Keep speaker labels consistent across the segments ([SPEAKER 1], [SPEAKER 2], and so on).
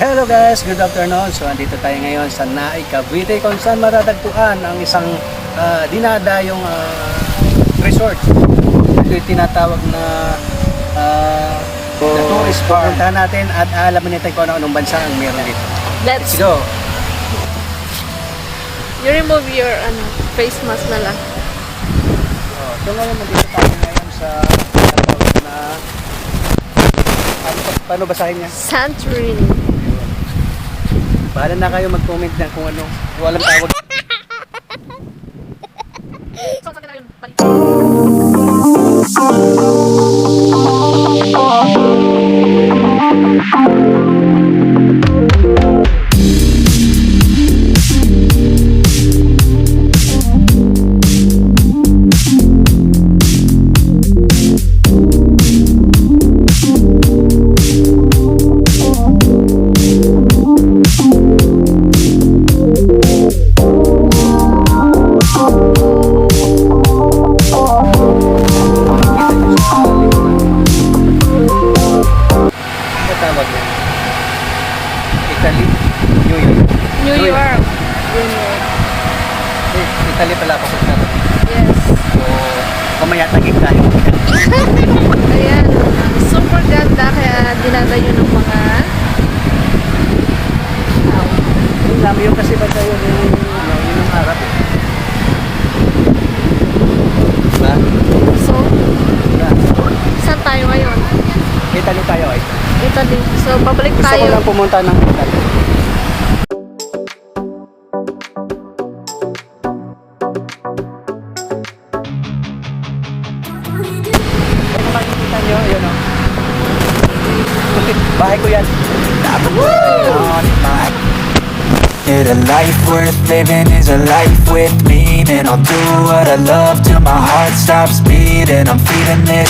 [SPEAKER 1] Hello guys, good afternoon. So andito tayo ngayon sa Naay Cavite kung saan matatagpuan ang isang ah, dinadayong ah, resort. Ito yung tinatawag na uh, the tourist pupuntahan natin at alamin natin kung ano-anong bansa ang meron dito.
[SPEAKER 2] Let's
[SPEAKER 1] Let's go!
[SPEAKER 2] You remove your ano, face mask na lang.
[SPEAKER 1] Oh, so ngayon nandito tayo ngayon sa tinatawag na ano, pa- paano basahin niya?
[SPEAKER 2] Santorini.
[SPEAKER 1] Bahala na kayo mag-comment na kung ano. Kung alam tawag. Ano Italy. So,
[SPEAKER 2] pabalik
[SPEAKER 1] Gusto ko
[SPEAKER 2] tayo.
[SPEAKER 1] lang pumunta ng Italy. Kung makikita nyo, yun o. Bahay ko yan. Bahay.
[SPEAKER 3] Yeah, the life worth living is a life with meaning. I'll do what I love till my heart stops beating. I'm feeding this.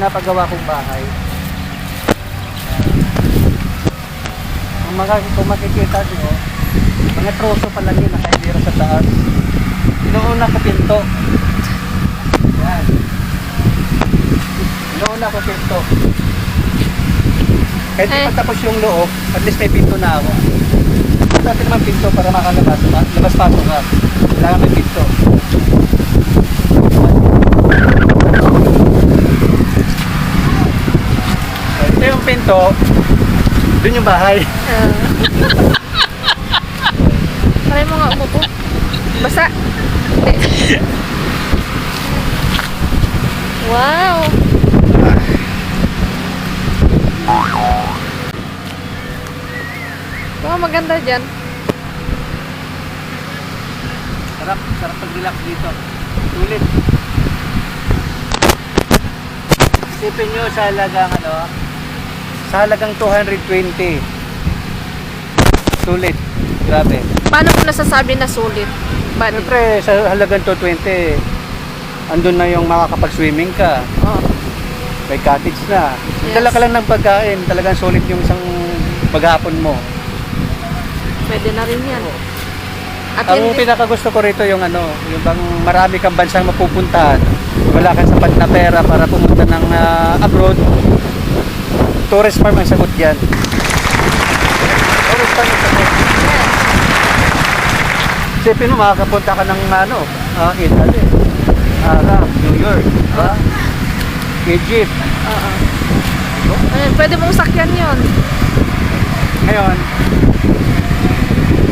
[SPEAKER 1] pinapagawa kong bahay. Kung, maka, kung makikita nyo, mga troso pa lang yun, nakaibira sa taas. Inuuna ko pinto. Yan. Inuuna ko pinto. Kahit
[SPEAKER 2] Eh.
[SPEAKER 1] eh. tapos yung loob, at least may pinto na ako. Dati naman pinto para makalabas, ma- labas-pasok ka. Kailangan may pinto. Ito yung pinto, dun yung bahay.
[SPEAKER 2] Uh, Try mo nga umupo. Basa. Wow. Mga maganda dyan.
[SPEAKER 1] Sarap, sarap pag-relax dito. Sulit. Isipin nyo sa halagang ano, sa halagang 220. Sulit. Grabe.
[SPEAKER 2] Paano mo nasasabi na sulit? Buddy?
[SPEAKER 1] Siyempre, sa halagang 220, andun na yung makakapag-swimming ka.
[SPEAKER 2] Oh.
[SPEAKER 1] May cottage na.
[SPEAKER 2] Yes.
[SPEAKER 1] Dala ka lang ng pagkain. Talagang sulit yung isang maghapon mo.
[SPEAKER 2] Pwede na rin yan. At
[SPEAKER 1] Ang
[SPEAKER 2] hindi,
[SPEAKER 1] pinakagusto ko rito yung ano, yung bang marami kang bansang mapupuntahan. Wala kang sapat na pera para pumunta ng ah, abroad. Tourist farm ang sagot yan. Tourist farm ang sagot. Isipin mo, makakapunta ka ng ano, ah, Italy, Arab, New York, diba? Egypt.
[SPEAKER 2] Oo. Ayun, pwede mong sakyan yon.
[SPEAKER 1] Ngayon,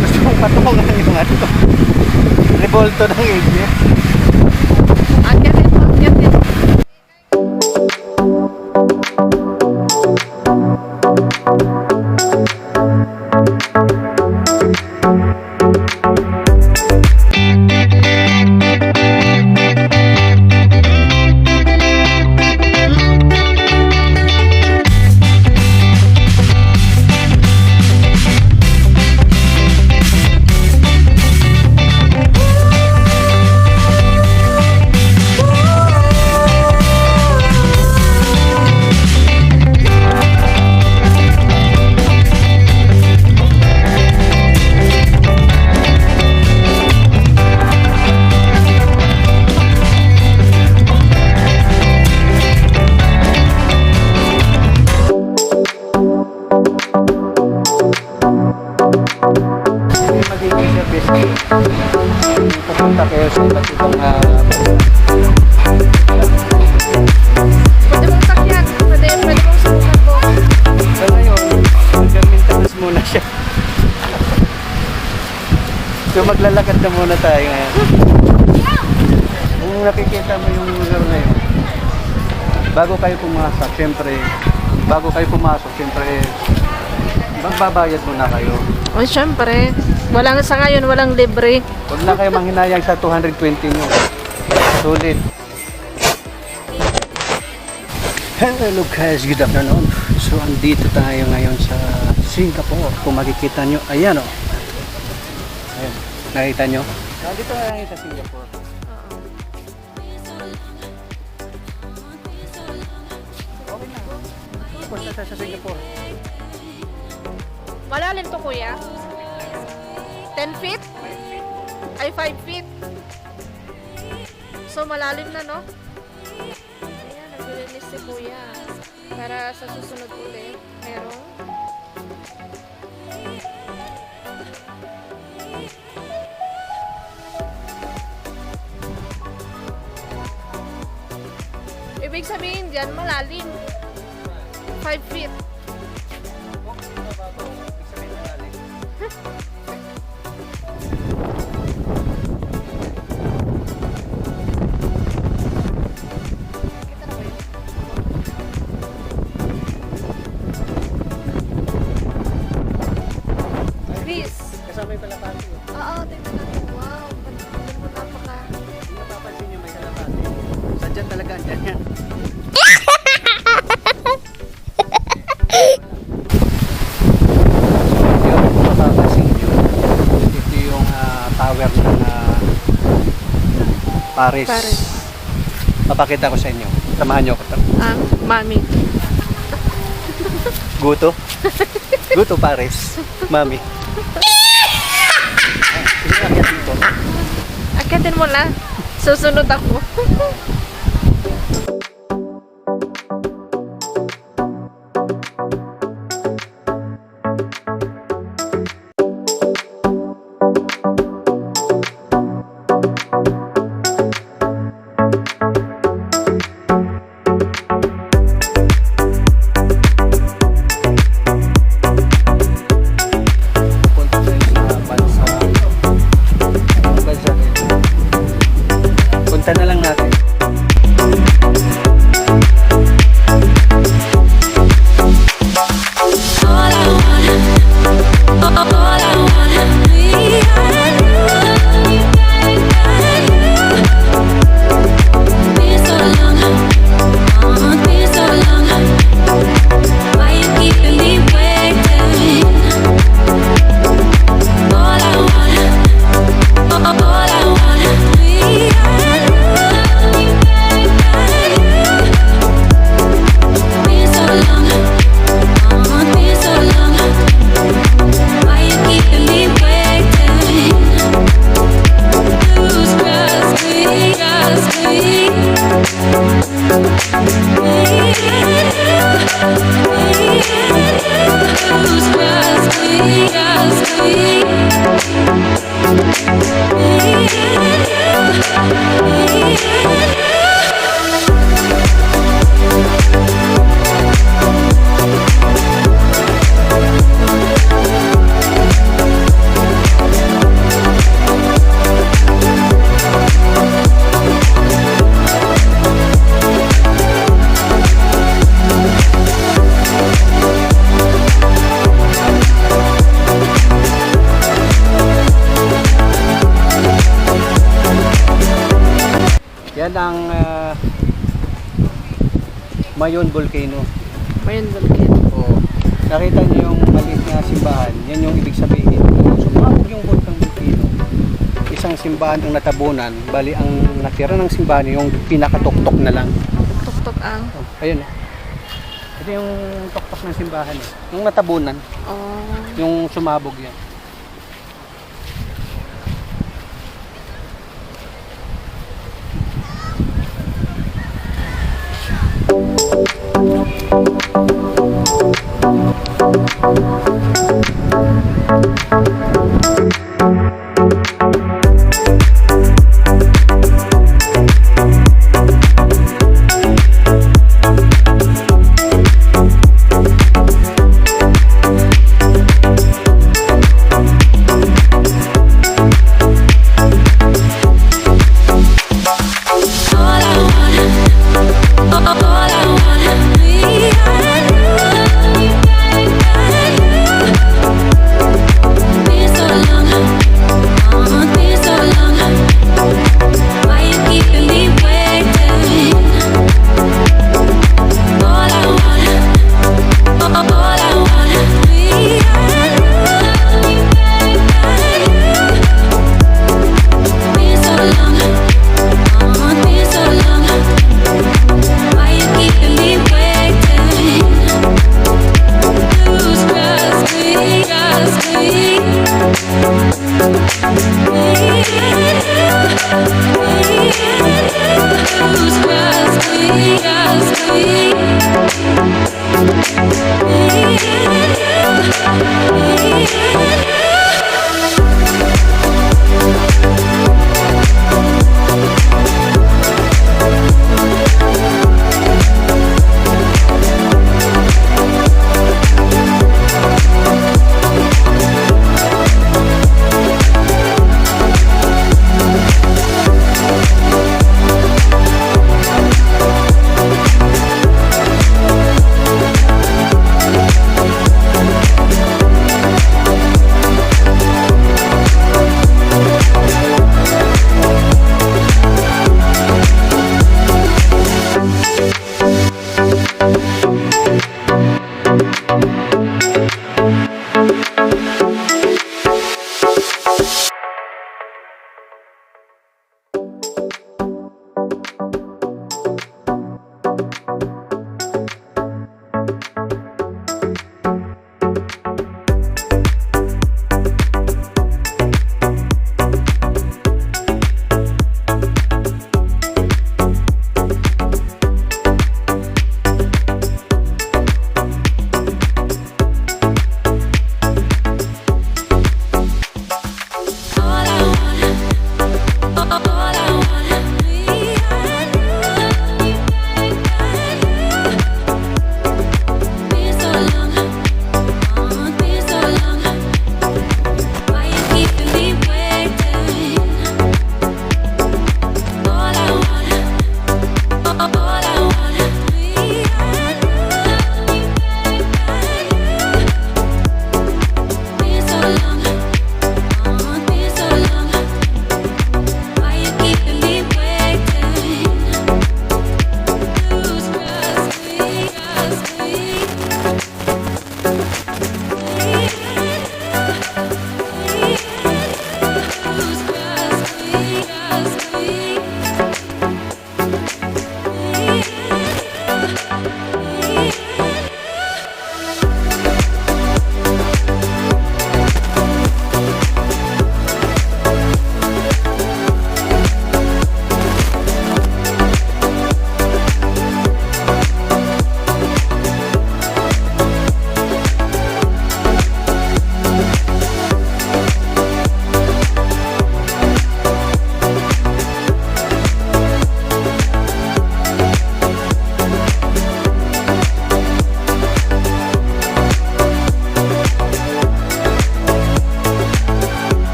[SPEAKER 1] gusto mong patungan yung ano, revolto ng Egypt. Maglalakad na muna tayo ngayon. Kung nakikita mo yung lugar na yun, bago kayo pumasok, syempre, bago kayo pumasok, syempre, magbabayad muna kayo.
[SPEAKER 2] O, syempre. Walang sa ngayon, walang libre.
[SPEAKER 1] Huwag na kayo manghinayang sa 220 nyo. Sulit. Hello guys, good afternoon. So, andito tayo ngayon sa Singapore. Kung makikita nyo, ayan o. Ayan, nakita nyo? Nandito tayo ngayon sa Singapore. Okay na. Punta tayo sa Singapore.
[SPEAKER 2] Malalim to, kuya. 10 feet? Ay, 5 feet. So, malalim na, no? Ayan, naglilinis si kuya. Para sa susunod ulit, meron. Ibig sabihin dyan, malalim. 5 feet. Kita
[SPEAKER 1] yung ah, tower ng ah, Paris.
[SPEAKER 2] Paris.
[SPEAKER 1] Papakita ko sa inyo. Samahan nyo ako.
[SPEAKER 2] Ah, mami.
[SPEAKER 1] Guto. Guto Paris. Mami.
[SPEAKER 2] Akitin mo na. Susunod ako.
[SPEAKER 1] Yan ang ah, Mayon Volcano.
[SPEAKER 2] Mayroon bulkit.
[SPEAKER 1] Oo. Nakita niyo yung maliit na simbahan, yan yung ibig sabihin. Sumabog yung Volcano Volcano. Isang simbahan ang natabunan, bali ang natira ng simbahan yung pinakatuktok na lang.
[SPEAKER 2] Tuk-tuk ang.
[SPEAKER 1] Oh, ayun. oh. Ito yung tuktok ng simbahan. Eh. Yung natabunan,
[SPEAKER 2] Oh.
[SPEAKER 1] yung sumabog yan.